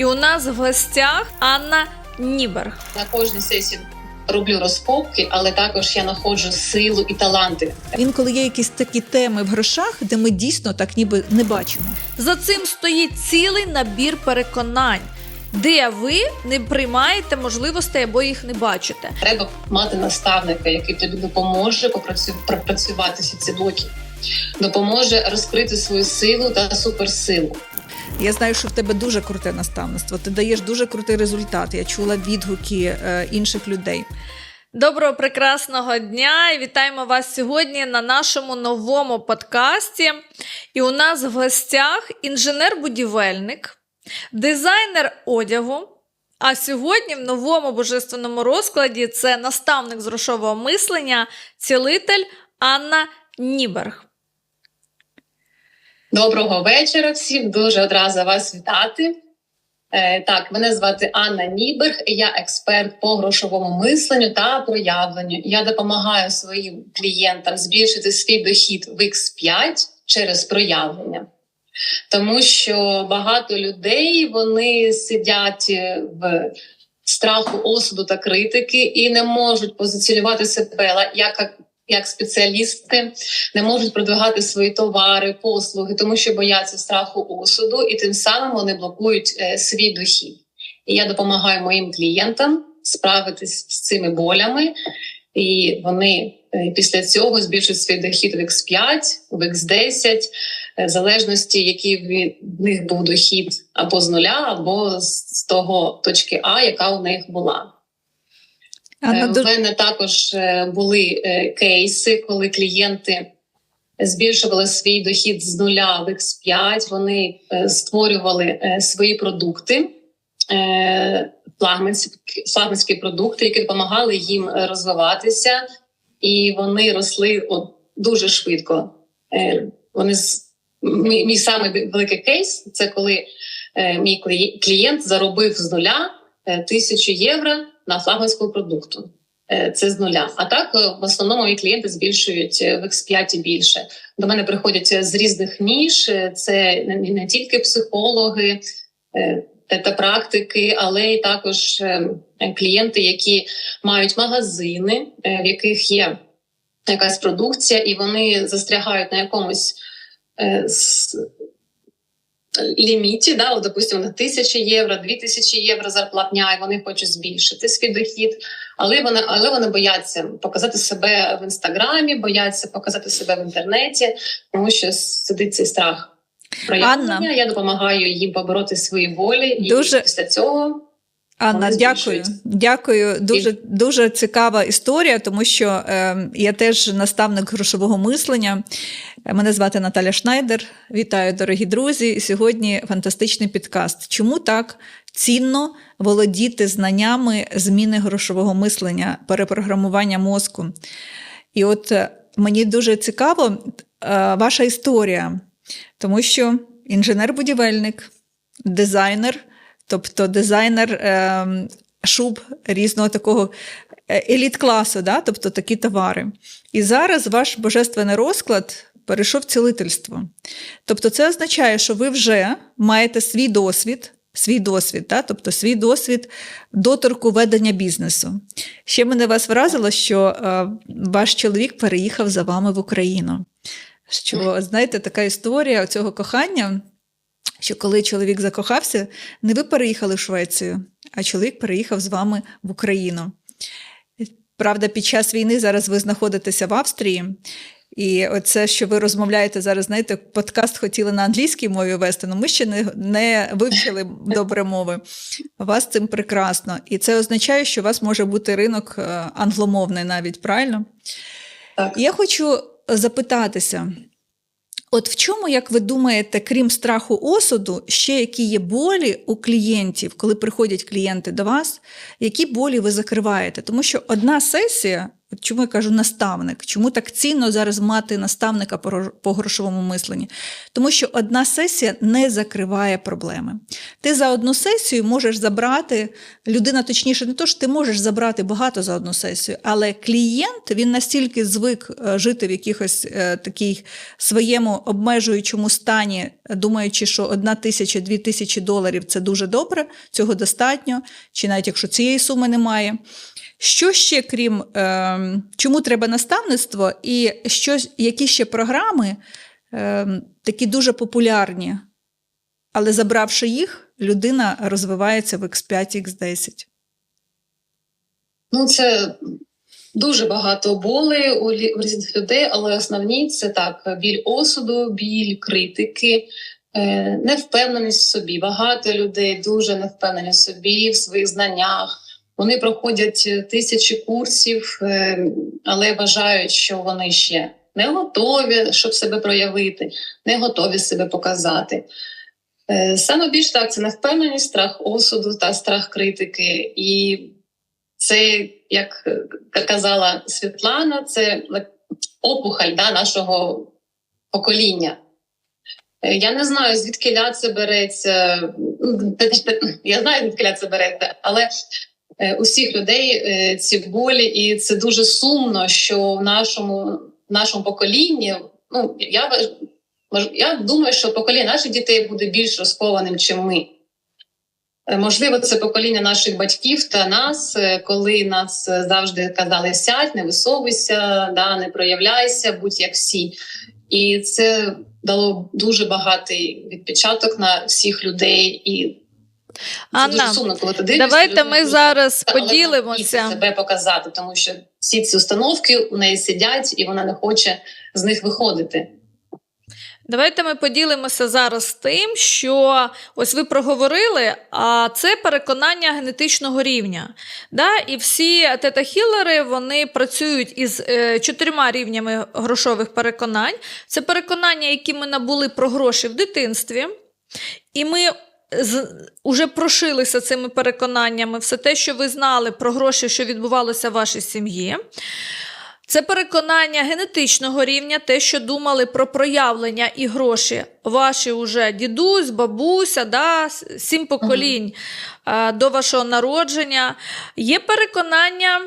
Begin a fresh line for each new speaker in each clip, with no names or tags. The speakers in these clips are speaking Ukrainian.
І у нас в гостях Анна Ніберг.
На кожній сесії роблю розкопки, але також я знаходжу силу і таланти.
Інколи є якісь такі теми в грошах, де ми дійсно так ніби не бачимо.
За цим стоїть цілий набір переконань, де ви не приймаєте можливостей або їх не бачите.
Треба мати наставника, який тобі допоможе попрацю- пропрацювати всі ці блоки, допоможе розкрити свою силу та суперсилу.
Я знаю, що в тебе дуже круте наставництво. Ти даєш дуже крутий результат. Я чула відгуки е, інших людей.
Доброго прекрасного дня і вітаємо вас сьогодні на нашому новому подкасті. І у нас в гостях інженер-будівельник, дизайнер одягу. А сьогодні в новому божественному розкладі це наставник з грошового мислення, цілитель Анна Ніберг.
Доброго вечора всім. Дуже одразу вас вітати. Е, так, мене звати Анна Ніберг, я експерт по грошовому мисленню та проявленню. Я допомагаю своїм клієнтам збільшити свій дохід в X5 через проявлення. Тому що багато людей вони сидять е, в страху осуду та критики і не можуть позиціонувати себе як, як спеціалісти, не можуть продвигати свої товари, послуги, тому що бояться страху осуду, і тим самим вони блокують е, свій дохід. І я допомагаю моїм клієнтам справитись з цими болями, і вони е, після цього збільшують свій дохід в X5, в X10, е, в залежності, який від них був дохід або з нуля, або з того точки А, яка у них була. Е, У
дуже...
мене також е, були е, кейси, коли клієнти збільшували свій дохід з нуля в X5, вони створювали свої продукти, флагманські, продукти, які допомагали їм розвиватися, і вони росли от, дуже швидко. Вони з мій, мій самий великий кейс це коли мій клієнт заробив з нуля тисячу євро на флагманському продукту. Е, Це з нуля. А так е, в основному мої клієнти збільшують е, в X5 і більше. До мене приходять з різних ніж. Це не, тільки психологи та практики, але й також клієнти, які мають магазини, в яких є якась продукція, і вони застрягають на якомусь ліміті, да, от, допустимо, на тисячі євро, дві тисячі євро зарплатня, і вони хочуть збільшити свій дохід, але вони, але вони бояться показати себе в інстаграмі, бояться показати себе в інтернеті, тому що сидить цей страх. Проявлення.
Анна.
Я допомагаю їм побороти свої волі,
Дуже-
і після цього
Анна, дякую. Дякую. Дуже дуже цікава історія, тому що е, я теж наставник грошового мислення. Мене звати Наталя Шнайдер. Вітаю, дорогі друзі. Сьогодні фантастичний підкаст. Чому так цінно володіти знаннями зміни грошового мислення, перепрограмування мозку? І от е, мені дуже цікаво е, ваша історія, тому що інженер-будівельник, дизайнер, тобто дизайнер е, шуб різного такого е, еліт-класу, да? тобто такі товари. І зараз ваш божественний розклад перейшов цілительство. Тобто, це означає, що ви вже маєте свій досвід. Свій досвід, да? тобто свій досвід доторку ведення бізнесу. Ще мене вас вразило, що е, ваш чоловік переїхав за вами в Україну. Що, знаєте, така історія цього кохання, що коли чоловік закохався, не ви переїхали в Швецію, а чоловік переїхав з вами в Україну. Правда, під час війни зараз ви знаходитеся в Австрії. І оце, що ви розмовляєте зараз, знаєте, подкаст хотіли на англійській мові вести, але ми ще не, не вивчили добре мови. У вас цим прекрасно. І це означає, що у вас може бути ринок е, англомовний навіть, правильно?
так.
Я хочу запитатися: от в чому, як ви думаєте, крім страху осуду, ще які є болі у клієнтів, коли приходять клієнти до вас, які болі ви закриваєте? Тому що одна сесія От чому я кажу наставник? Чому так цінно зараз мати наставника по грошовому мисленні? Тому що одна сесія не закриває проблеми. Ти за одну сесію можеш забрати, людина точніше, не то що ти можеш забрати багато за одну сесію, але клієнт він настільки звик е, жити в якихось е, такій своєму обмежуючому стані, думаючи, що одна тисяча, дві тисячі доларів це дуже добре, цього достатньо, чи навіть якщо цієї суми немає. Що ще, крім е, чому треба наставництво, і що, які ще програми е, такі дуже популярні, але забравши їх, людина розвивається в X5, X10.
Ну, це дуже багато болей у, різних людей, але основні це так: біль осуду, біль критики, е, невпевненість в собі. Багато людей дуже невпевнені в собі, в своїх знаннях. Вони проходять е, тисячі курсів, е, але вважають, що вони ще не готові, щоб себе проявити, не готові себе показати. Е, Саме більш так, це невпевненість, страх осуду та страх критики. І це, як казала Світлана, це опухоль да, нашого покоління. Я не знаю, звідки ля це береться. Я знаю, звідки ля це береться, але е, у всіх людей е, ці болі, і це дуже сумно, що в нашому, нашому поколінні, ну я я думаю, що покоління наших дітей буде більш розкованим, чим ми. Е, Можливо, це покоління наших батьків та нас, коли нас завжди казали сядь, не висовуйся, да, не проявляйся, будь як всі. І це дало дуже багатий відпечаток на всіх людей. І
Анна,
дуже сумно, коли ти дивишся.
Давайте ми зараз поділимося.
себе показати, тому що всі ці установки у неї сидять, і вона не хоче з них виходити.
Давайте ми поділимося зараз тим, що ось ви проговорили, а це переконання генетичного рівня. Да? І всі тета-хілери вони працюють із е, чотирма рівнями грошових переконань. Це переконання, які ми набули про гроші в дитинстві. І ми з, уже прошилися цими переконаннями, все те, що ви знали про гроші, що відбувалося в вашій сім'ї. Це переконання генетичного рівня, те, що думали про проявлення і гроші ваші уже дідусь, бабуся, да, сім поколінь е, до вашого народження. Є переконання,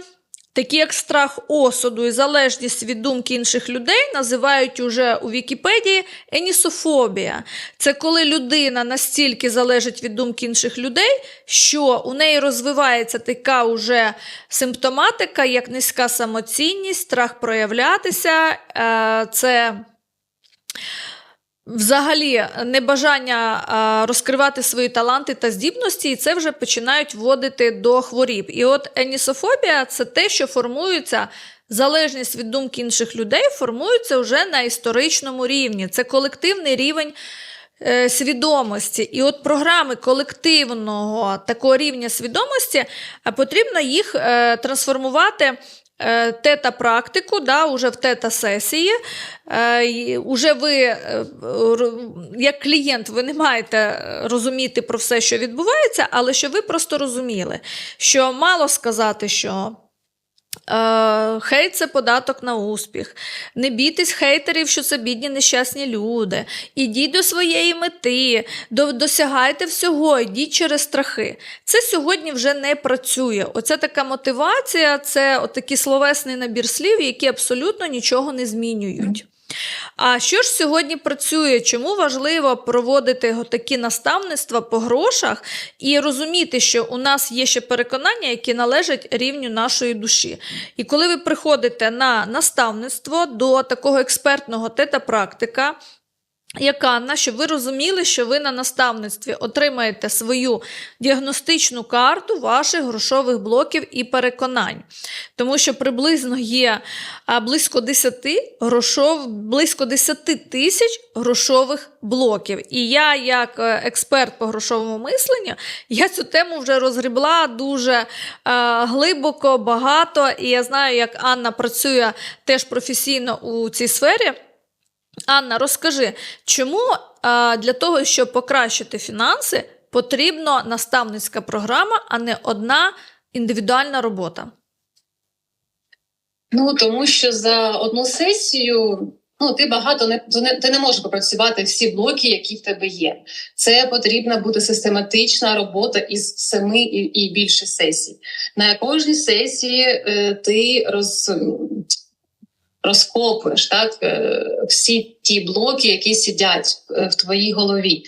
такі як страх осуду і залежність від думки інших людей, називають уже у Вікіпедії енісофобія. Це коли людина настільки залежить від думки інших людей, що у неї розвивається така уже симптоматика, як низька самоцінність, страх проявлятися. Е, Це Взагалі, небажання розкривати свої таланти та здібності, і це вже починають вводити до хворіб. І от енісофобія це те, що формується. Залежність від думки інших людей формується вже на історичному рівні. Це колективний рівень е, свідомості. І от програми колективного такого рівня свідомості е, потрібно їх е, трансформувати. Е, Тета-практику, да, уже в тета-сесії. Е, Уже ви, е, як клієнт, ви не маєте розуміти про все, що відбувається, але що ви просто розуміли, що мало сказати, що Хейт це податок на успіх. Не бійтесь хейтерів, що це бідні нещасні люди. Ідіть до своєї мети, до- досягайте всього, йдіть через страхи. Це сьогодні вже не працює. Оця така мотивація, це такий словесний набір слів, які абсолютно нічого не змінюють. А що ж сьогодні працює? Чому важливо проводити такі наставництва по грошах і розуміти, що у нас є ще переконання, які належать рівню нашої душі? І коли ви приходите на наставництво до такого експертного тета-практика, як Анна, щоб ви розуміли, що ви на наставництві отримаєте свою діагностичну карту ваших грошових блоків і переконань. Тому що приблизно є близько 10 грошов, близько 10 тисяч грошових блоків. І я, як е, експерт по грошовому мисленню, я цю тему вже розгрібла дуже е, глибоко, багато. І я знаю, як Анна працює теж професійно у цій сфері. Анна, розкажи, чому для того, щоб покращити фінанси, потрібна наставницька програма, а не одна індивідуальна робота?
Ну тому що за одну сесію. Ну, ти багато не- ти не можеш попрацювати всі блоки, які в тебе є. Це потрібна бути систематична робота із семи і, і більше сесій. На кожній сесії е, ти роз, розкопуєш так, е, всі ті блоки, які сидять е, в твоїй голові.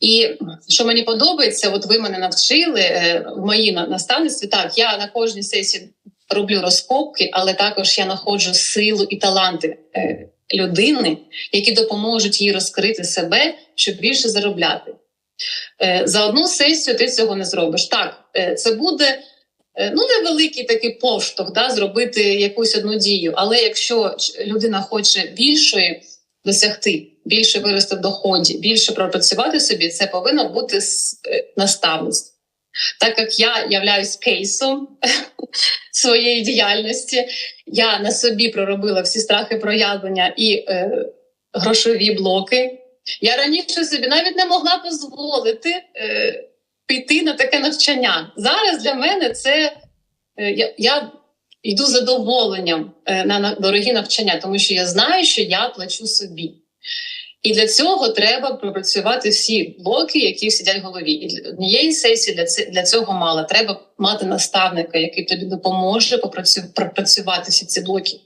І що мені подобається, от ви мене навчили е, в моїй на- наставництві. Так, я на кожній сесії роблю розкопки, але також я знаходжу силу і таланти людини, які допоможуть їй розкрити себе, щоб більше заробляти. За одну сесію ти цього не зробиш. Так, це буде ну, невеликий такий поштовх, да, зробити якусь одну дію. Але якщо людина хоче більшої досягти, більше вирости в доході, більше пропрацювати собі, це повинно бути е, наставництво. Так як я являюсь кейсом своєї діяльності, я на собі проробила всі страхи проявлення і е, грошові блоки. Я раніше собі навіть не могла дозволити е, піти на таке навчання. Зараз для мене це е, я, я йду задоволенням е, на, дорогі навчання, тому що я знаю, що я плачу собі. І для цього треба пропрацювати всі блоки, які сидять в голові. І для однієї сесії для, цього мало. Треба мати наставника, який тобі допоможе пропрацювати всі ці блоки,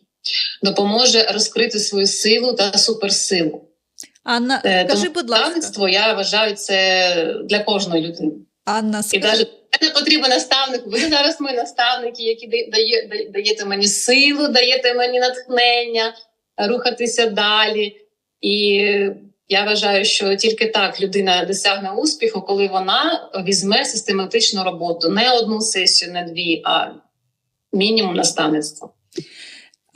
допоможе розкрити свою силу та суперсилу.
Анна,
Е,
скажи,
тому
будь ласка,
я вважаю, це для кожної людини.
Анна,
І
скажи,
не потрібен наставник. Ви зараз мої наставники, які да- дає, даєте мені силу, даєте мені натхнення рухатися далі. І я вважаю, що тільки так людина досягне успіху, коли вона візьме систематичну роботу, не одну сесію, не дві, а мінімум наставництва.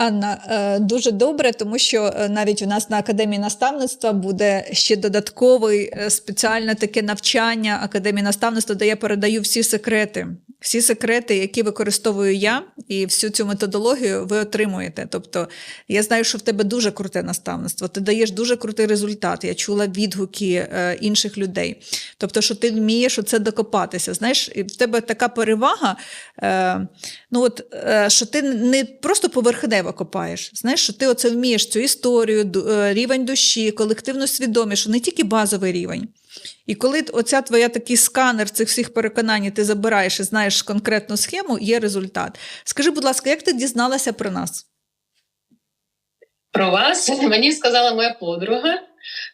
Анна, е, дуже добре, тому що е, навіть у нас на академії наставництва буде ще додатковий е, спеціальне таке навчання академії наставництва, де я передаю всі секрети. Всі секрети, які використовую я, і всю цю методологію ви отримуєте. Тобто, я знаю, що в тебе дуже круте наставництво, ти даєш дуже крутий результат. Я чула відгуки е, інших людей. Тобто, що ти вмієш оце докопатися. Знаєш, і в тебе така перевага, е, ну от, е, що ти не просто поверхнево копаєш. Знаєш, що ти оце вмієш цю історію, рівень душі, колективну свідомість, що не тільки базовий рівень. І коли оця твоя такий сканер цих всіх переконань ти забираєш і знаєш конкретну схему, є результат. Скажи, будь ласка, як ти дізналася про нас?
Про вас мені сказала моя подруга.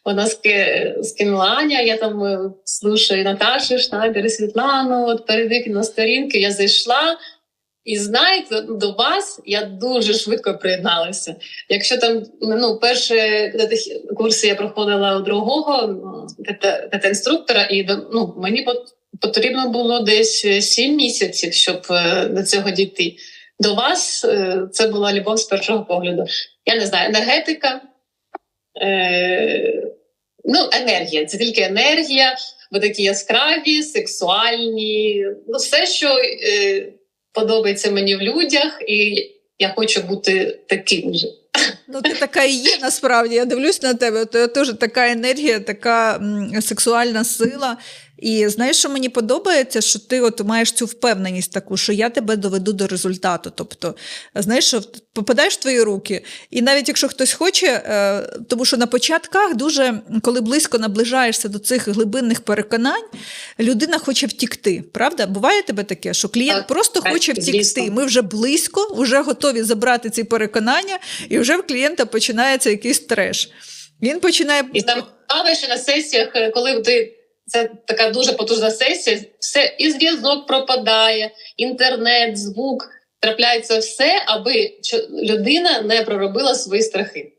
Вона ски- скинула Аня, я там е, слушаю Наташу Шнайдер Світлану, от перейди на сторінки, я зайшла. І знаєте, до вас я дуже швидко приєдналася. Якщо там ну, перші курси я проходила у другого тета інструктора, і ну, мені потрібно було десь е, сім місяців, щоб е, до цього дійти. До вас е, це була любов з першого погляду. Я не знаю, енергетика. Е, ну, енергія. Це тільки енергія. Ви такі яскраві, сексуальні. Ну, все, що е, подобається мені в людях, і я хочу бути таким же.
Ну, ти така і є насправді. Я дивлюсь на тебе. то я теж така енергія, така сексуальна сила. І знаєш, що мені подобається, що ти от маєш цю впевненість таку, що я тебе доведу до результату. Тобто, знаєш, що попадаєш в твої руки, і навіть якщо хтось хоче, е, тому що на початках дуже, коли близько наближаєшся до цих глибинних переконань, людина хоче втікти. Правда? Буває тебе таке, що клієнт
Так,
просто
так,
хоче втікти.
звісно.
Ми вже близько, вже готові забрати ці переконання, і вже в клієнта починається якийсь треш. Він починає
І там але ще на сесіях, е, коли ти це така дуже потужна сесія, все і зв'язок пропадає, інтернет, звук трапляється все, аби людина не проробила свої страхи.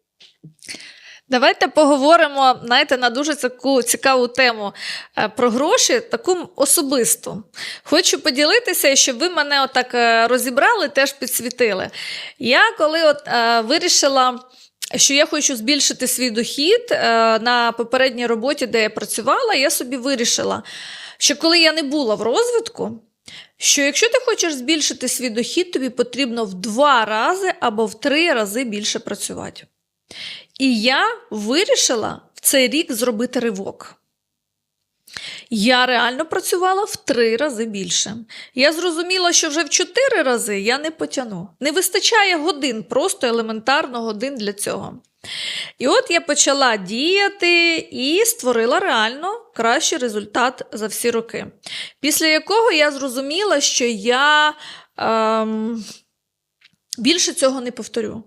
Давайте поговоримо знаєте, на дуже таку цікаву тему е, про гроші, таку особисту. Хочу поділитися, щоб ви мене отак е, розібрали, теж підсвітили. Я коли от, е, вирішила. Що я хочу збільшити свій дохід е, на попередній роботі, де я працювала, я собі вирішила, що коли я не була в розвитку, що якщо ти хочеш збільшити свій дохід, тобі потрібно в два рази або в три рази більше працювати. І я вирішила в цей рік зробити ривок. Я реально працювала в три рази більше. Я зрозуміла, що вже в чотири рази я не потягну. Не вистачає годин, просто елементарно годин для цього. І от я почала діяти і створила реально кращий результат за всі роки. Після якого я зрозуміла, що я ем, більше цього не повторю.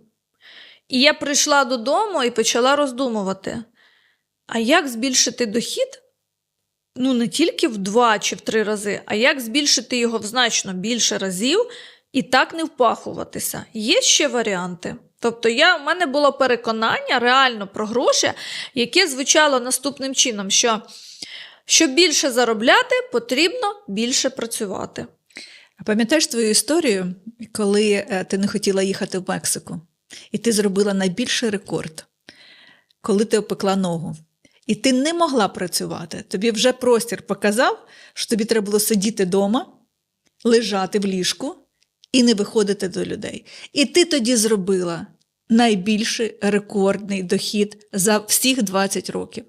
І я прийшла додому і почала роздумувати: а як збільшити дохід? Ну, не тільки в два чи в три рази, а як збільшити його в значно більше разів і так не впахуватися. Є ще варіанти. Тобто, я, у мене було переконання реально про гроші, яке звучало наступним чином: що щоб більше заробляти, потрібно більше працювати.
А пам'ятаєш твою історію, коли е, ти не хотіла їхати в Мексику, і ти зробила найбільший рекорд, коли ти опекла ногу. І ти не могла працювати. Тобі вже простір показав, що тобі треба було сидіти вдома, лежати в ліжку і не виходити до людей. І ти тоді зробила найбільший рекордний дохід за всіх 20 років.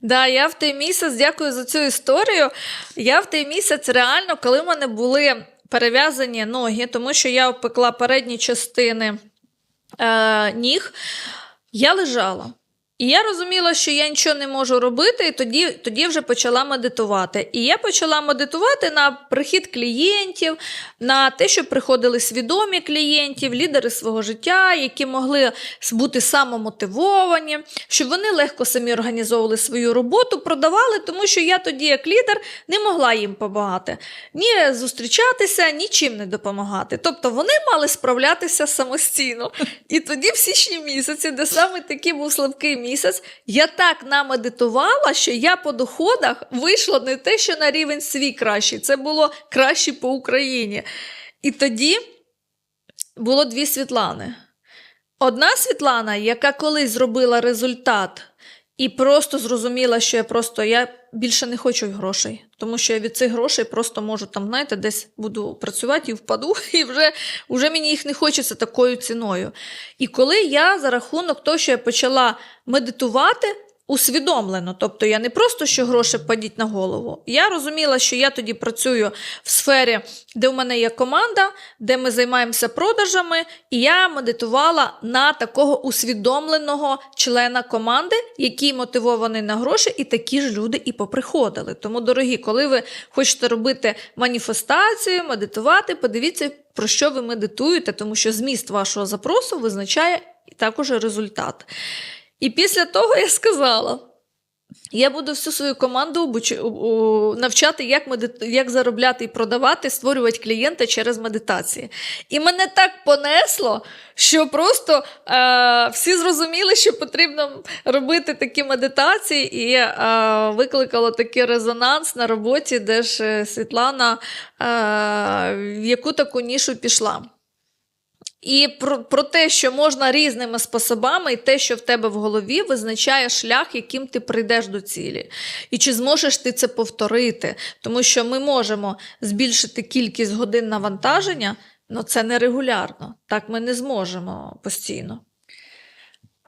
Да, я в той місяць, дякую за цю історію. Я в той місяць реально, коли в мене були перев'язані ноги, тому що я опекла передні частини е, ніг, я лежала. І я розуміла, що я нічого не можу робити, і тоді, тоді вже почала медитувати. І я почала медитувати на прихід клієнтів, на те, що приходили свідомі клієнтів, лідери свого життя, які могли бути самомотивовані, щоб вони легко самі організовували свою роботу, продавали, тому що я тоді, як лідер, не могла їм допомагати. Ні зустрічатися, нічим не допомагати. Тобто вони мали справлятися самостійно. І тоді, в січні місяці, де саме такий був слабкий місяць, я так намедитувала, що я по доходах вийшла не те, що на рівень свій кращий, це було краще по Україні. І тоді було дві Світлани. Одна Світлана, яка колись зробила результат і просто зрозуміла, що я просто я більше не хочу грошей, тому що я від цих грошей просто можу там, знаєте, десь буду працювати і впаду, і вже, вже мені їх не хочеться такою ціною. І коли я за рахунок того, що я почала медитувати. Усвідомлено, тобто я не просто що гроші падіть на голову. Я розуміла, що я тоді працюю в сфері, де в мене є команда, де ми займаємося продажами, і я медитувала на такого усвідомленого члена команди, який мотивований на гроші, і такі ж люди і поприходили. Тому, дорогі, коли ви хочете робити маніфестацію, медитувати, подивіться, про що ви медитуєте, тому що зміст вашого запросу визначає також результат. І після того я сказала: я буду всю свою команду навчати, як, медит... як заробляти і продавати, створювати клієнта через медитації. І мене так понесло, що просто е... всі зрозуміли, що потрібно робити такі медитації, і е... викликало такий резонанс на роботі, де ж е, Світлана е... в яку таку нішу пішла. І про, про те, що можна різними способами, і те, що в тебе в голові, визначає шлях, яким ти прийдеш до цілі. І чи зможеш ти це повторити? Тому що ми можемо збільшити кількість годин навантаження, але це не регулярно. Так ми не зможемо постійно.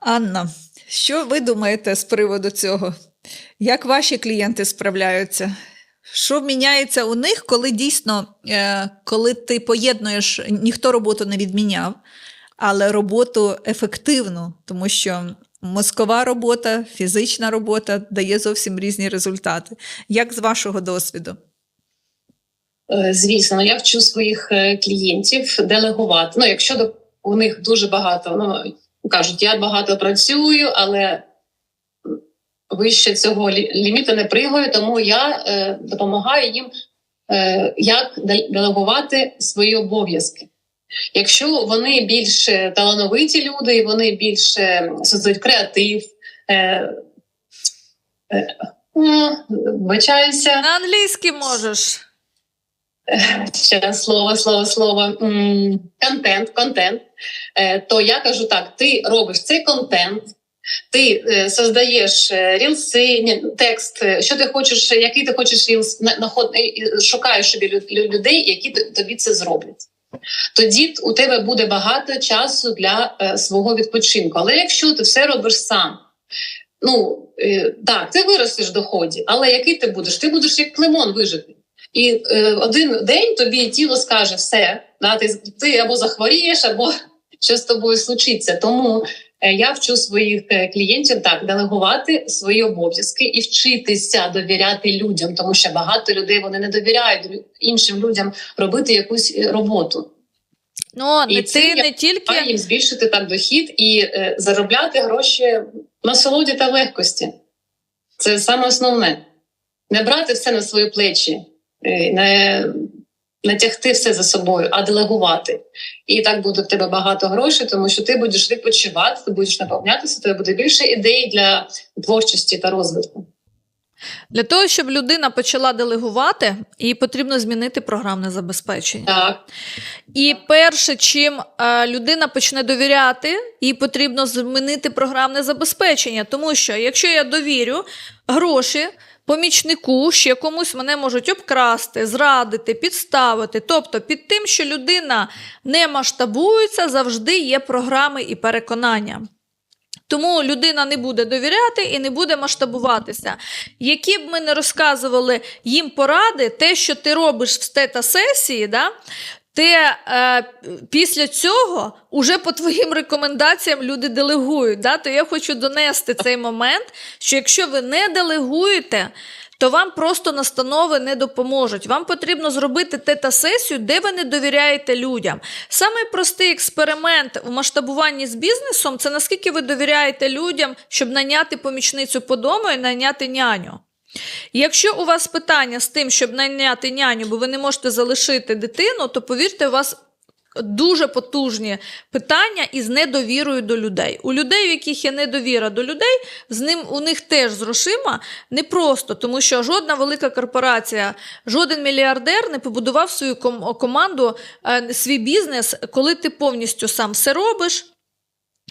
Анна, що ви думаєте з приводу цього? Як ваші клієнти справляються? Що міняється у них, коли дійсно, е, коли ти поєднуєш, ніхто роботу не відміняв, але роботу ефективну, тому що мозкова робота, фізична робота дає зовсім різні результати. Як з вашого досвіду?
Е, Звісно, я вчу своїх е, клієнтів делегувати. Ну, якщо у них дуже багато, ну кажуть, я багато працюю, але вище цього ліміту не пригаю, тому я е, допомагаю їм, е, як делегувати свої обов'язки. Якщо вони більш е, талановиті люди, і вони більш е, создають креатив, е, е, м, вибачаюся.
На англійській можеш.
ще слово, слово, слово, контент, контент, е, то я кажу так: ти робиш цей контент, ти е, создаєш е, рілси, ні, текст, е, що ти хочеш, який ти хочеш рілс, на- наход, шукаєш собі лю- лю- людей, які тобі це зроблять. Тоді у тебе буде багато часу для е, свого відпочинку. Але якщо ти все робиш сам, ну е, так, ти виростеш в доході, але який ти будеш? Ти будеш як лимон вижити. І е, один день тобі тіло скаже все, да, ти, ти або захворієш, або що з тобою случиться. Тому е, я вчу своїх е, клієнтів так делегувати свої обов'язки і вчитися довіряти людям, тому що багато людей вони не довіряють іншим людям робити якусь е, роботу.
Ну,
І
не
це
ти
я
не тільки.
Їм збільшити так дохід і е, заробляти гроші на солоді та легкості. Це саме основне. Не брати все на свої плечі, е, не, не тягти все за собою, а делегувати. І так буде в тебе багато грошей, тому що ти будеш відпочивати, ти будеш наповнятися, тебе буде більше ідей для творчості та розвитку.
Для того, щоб людина почала делегувати, їй потрібно змінити програмне забезпечення.
Так,
І перше, чим е, людина почне довіряти, їй потрібно змінити програмне забезпечення. Тому що якщо я довірю гроші помічнику, ще комусь мене можуть обкрасти, зрадити, підставити. Тобто, під тим, що людина не масштабується, завжди є програми і переконання. Тому людина не буде довіряти і не буде масштабуватися. Які б ми не розказували їм поради, те, що ти робиш в стета-сесії, да, те е, після цього уже по твоїм рекомендаціям люди делегують. Да? То я хочу донести цей момент, що якщо ви не делегуєте, то вам просто настанови не допоможуть. Вам потрібно зробити тета-сесію, де ви не довіряєте людям. Самий простий експеримент в масштабуванні з бізнесом це наскільки ви довіряєте людям, щоб наняти помічницю по дому і наняти няню. Якщо у вас питання з тим, щоб найняти няню, бо ви не можете залишити дитину, то повірте, у вас дуже потужні питання із недовірою до людей. У людей, у яких є недовіра до людей, з ним у них теж з грошима непросто, тому що жодна велика корпорація, жоден мільярдер не побудував свою команду, е, свій бізнес, коли ти повністю сам все робиш.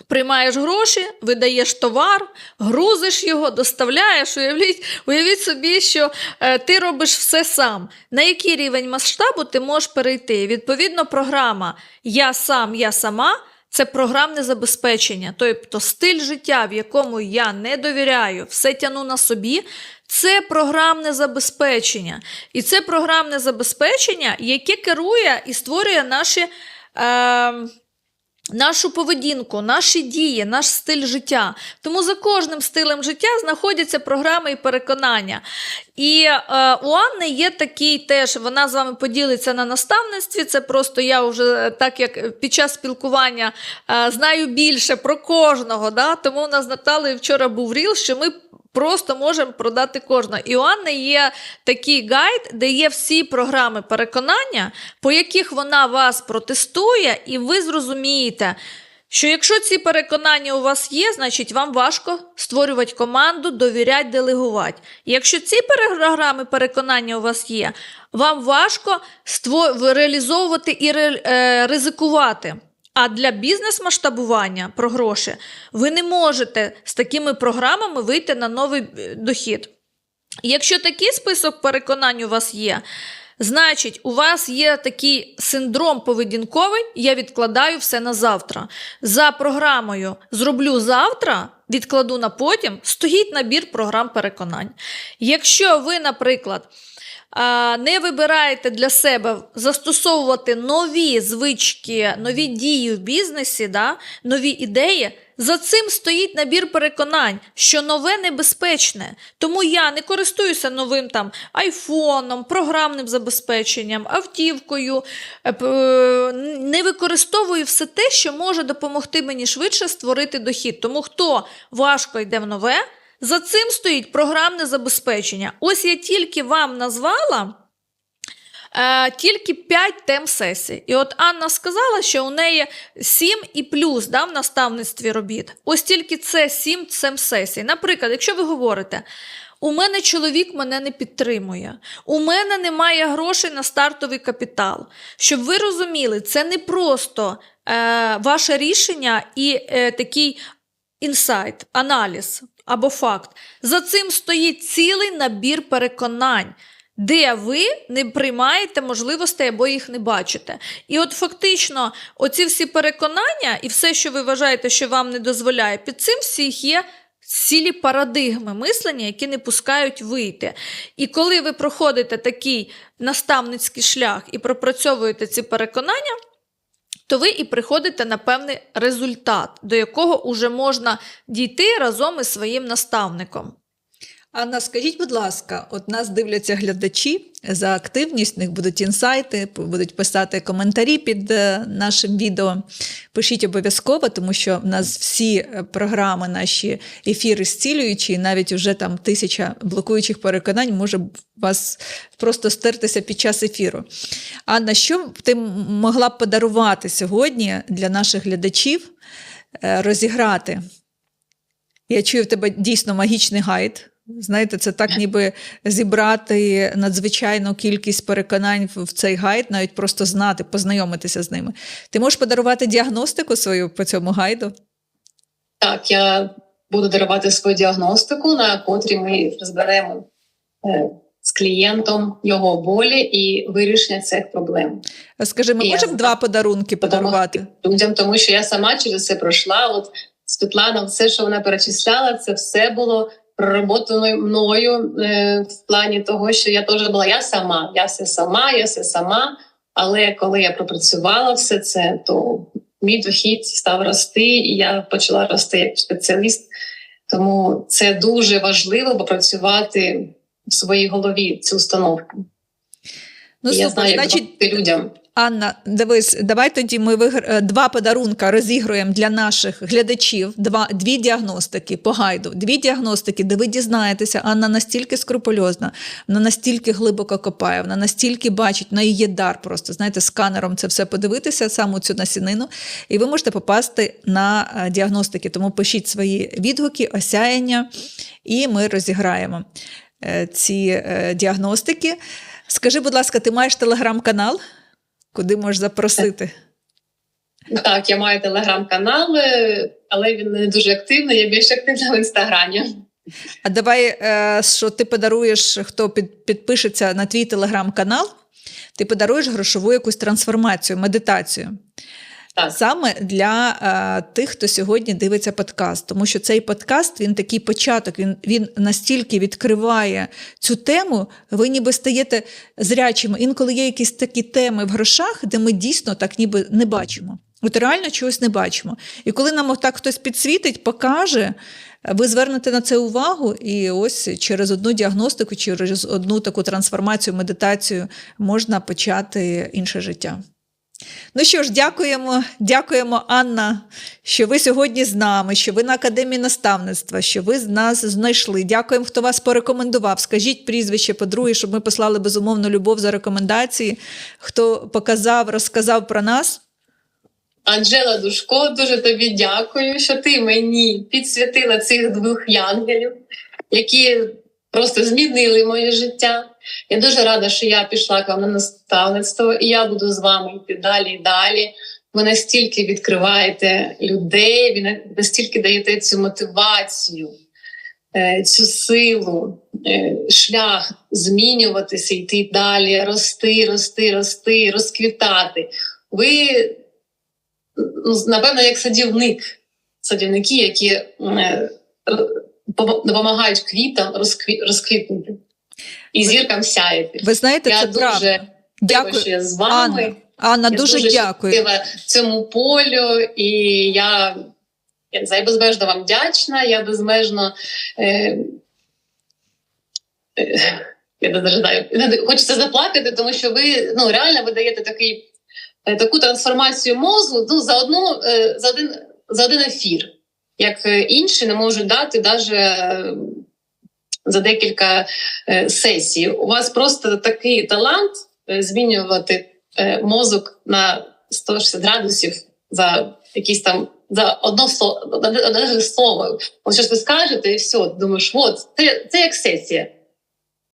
Приймаєш гроші, видаєш товар, грузиш його, доставляєш. Уявіть, уявіть собі, що е, ти робиш все сам. На який рівень масштабу ти можеш перейти? Відповідно, програма Я сам, я сама це програмне забезпечення, тобто стиль життя, в якому я не довіряю, все тяну на собі. Це програмне забезпечення. І це програмне забезпечення, яке керує і створює наші. Е, нашу поведінку, наші дії, наш стиль життя. Тому за кожним стилем життя знаходяться програми і переконання. І е, у Анни є такий теж, вона з вами поділиться на наставництві. Це просто я вже так як під час спілкування е, знаю більше про кожного. Да? Тому у нас з Наталею вчора був ріл, що ми. Просто можемо продати кожного. І у Анни є такий гайд, де є всі програми переконання, по яких вона вас протестує, і ви зрозумієте, що якщо ці переконання у вас є, значить вам важко створювати команду, довіряти, делегувати. Якщо ці програми переконання у вас є, вам важко реалізовувати і е, ризикувати. А для бізнес-масштабування про гроші ви не можете з такими програмами вийти на новий е, дохід. Якщо такий список переконань у вас є, значить, у вас є такий синдром поведінковий, я відкладаю все на завтра. За програмою зроблю завтра, відкладу на потім, стоїть набір програм переконань. Якщо ви, наприклад, не вибираєте для себе застосовувати нові звички, нові дії в бізнесі, да, нові ідеї. За цим стоїть набір переконань, що нове небезпечне. Тому я не користуюся новим там айфоном, програмним забезпеченням, автівкою, е, е, не використовую все те, що може допомогти мені швидше створити дохід. Тому хто важко йде в нове, за цим стоїть програмне забезпечення. Ось я тільки вам назвала. Е, тільки 5 тем сесій. І от Анна сказала, що у неї 7 і плюс да, в наставництві робіт. Ось тільки це 7 тем сесій. Наприклад, якщо ви говорите, у мене чоловік мене не підтримує, у мене немає грошей на стартовий капітал. Щоб ви розуміли, це не просто е, ваше рішення і е, такий інсайт, аналіз або факт. За цим стоїть цілий набір переконань. Де ви не приймаєте можливостей або їх не бачите. І от фактично, оці всі переконання і все, що ви вважаєте, що вам не дозволяє, під цим всіх є цілі парадигми мислення, які не пускають вийти. І коли ви проходите такий наставницький шлях і пропрацьовуєте ці переконання, то ви і приходите на певний результат, до якого уже можна дійти разом із своїм наставником.
Анна, скажіть, будь ласка, от нас дивляться глядачі за активність, в них будуть інсайти, будуть писати коментарі під е, нашим відео. Пишіть обов'язково, тому що в нас всі е, програми, наші ефіри зцілюючі, і навіть вже там тисяча блокуючих переконань може вас просто стертися під час ефіру. Анна, що б ти могла б подарувати сьогодні для наших глядачів, е, розіграти? Я чую в тебе дійсно магічний гайд. Знаєте, це так, ніби зібрати надзвичайну кількість переконань в цей гайд, навіть просто знати, познайомитися з ними. Ти можеш подарувати діагностику свою по цьому гайду?
Так, я буду дарувати свою діагностику, на котрій ми розберемо е, з клієнтом його болі і вирішення цих проблем.
Скажи, ми
Я
можемо
знаю.
два подарунки подарувати?
людям, тому що я сама через це пройшла. От Світлана, все, що вона перечисляла, це все було пророботано мною е, в плані того, що я теж була я сама, я все сама, я все сама. Але коли я пропрацювала все це, то мій дохід став рости, і я почала рости як спеціаліст. Тому це дуже важливо попрацювати в своїй голові цю установку.
Ну,
я
супер,
знаю, як
значить,
людям.
Анна, дивись, давай тоді ми вигр... е, два подарунка розігруємо для наших глядачів. Два, дві діагностики по гайду. Дві діагностики, де ви дізнаєтеся, Анна настільки скрупульозна, вона настільки глибоко копає, вона настільки бачить, на її дар просто, знаєте, сканером це все подивитися, саму цю насінину, і ви можете попасти на е, діагностики. Тому пишіть свої відгуки, осяяння, і ми розіграємо е, ці діагностики. Скажи, будь ласка, ти маєш телеграм-канал? Куди можеш запросити?
Так, я маю телеграм-канал, е, але він не дуже активний. Я більш активна в інстаграмі.
А давай, е, що ти подаруєш, хто підпишеться на твій телеграм-канал, ти подаруєш грошову якусь трансформацію, медитацію.
Так.
Саме для е, тих, хто сьогодні дивиться подкаст, тому що цей подкаст він такий початок, він, він настільки відкриває цю тему, ви ніби стаєте зрячими. Інколи є якісь такі теми в грошах, де ми дійсно так ніби не бачимо. От реально чогось не бачимо. І коли нам так хтось підсвітить, покаже, ви звернете на це увагу, і ось через одну діагностику, через одну таку трансформацію, медитацію можна почати інше життя. Ну що ж, дякуємо, дякуємо, Анна, що ви сьогодні з нами, що ви на академії наставництва, що ви з нас знайшли. Дякуємо, хто вас порекомендував. Скажіть прізвище, по-друге, щоб ми послали безумовну любов за рекомендації. Хто показав, розказав про нас.
Анжела Душко, дуже тобі дякую, що ти мені підсвятила цих двох янгелів, які просто змінили моє життя. Я дуже рада, що я пішла к вам на наставництво, і я буду з вами йти далі і далі. Ви настільки відкриваєте людей, ви настільки даєте цю мотивацію, е, цю силу, е, шлях змінюватися, йти далі, рости, рости, рости, розквітати. Ви ну, напевно, як садівник, садівники, які е, допомагають квітам розквітнути і зіркам сяяти.
Ви знаєте,
Я
це
дуже
правда. Дякую,
що я з вами.
Анна. Анна,
Я
дуже, дякую.
цьому полю, і я, я не знаю, безмежно вам вдячна. Я безмежно. Е, е, я не знаю, хочеться заплакати, тому що ви ну, реально ви даєте такий, е, таку трансформацію мозку ну, за, одну, е, за, один, за один ефір, як е, інші не можуть дати навіть за декілька е, сесій. У вас просто такий талант е, змінювати е, мозок на 160 градусів за якісь там за одно слово, одне слово. От щось ви скажете, і все, думаєш, от це, це як сесія.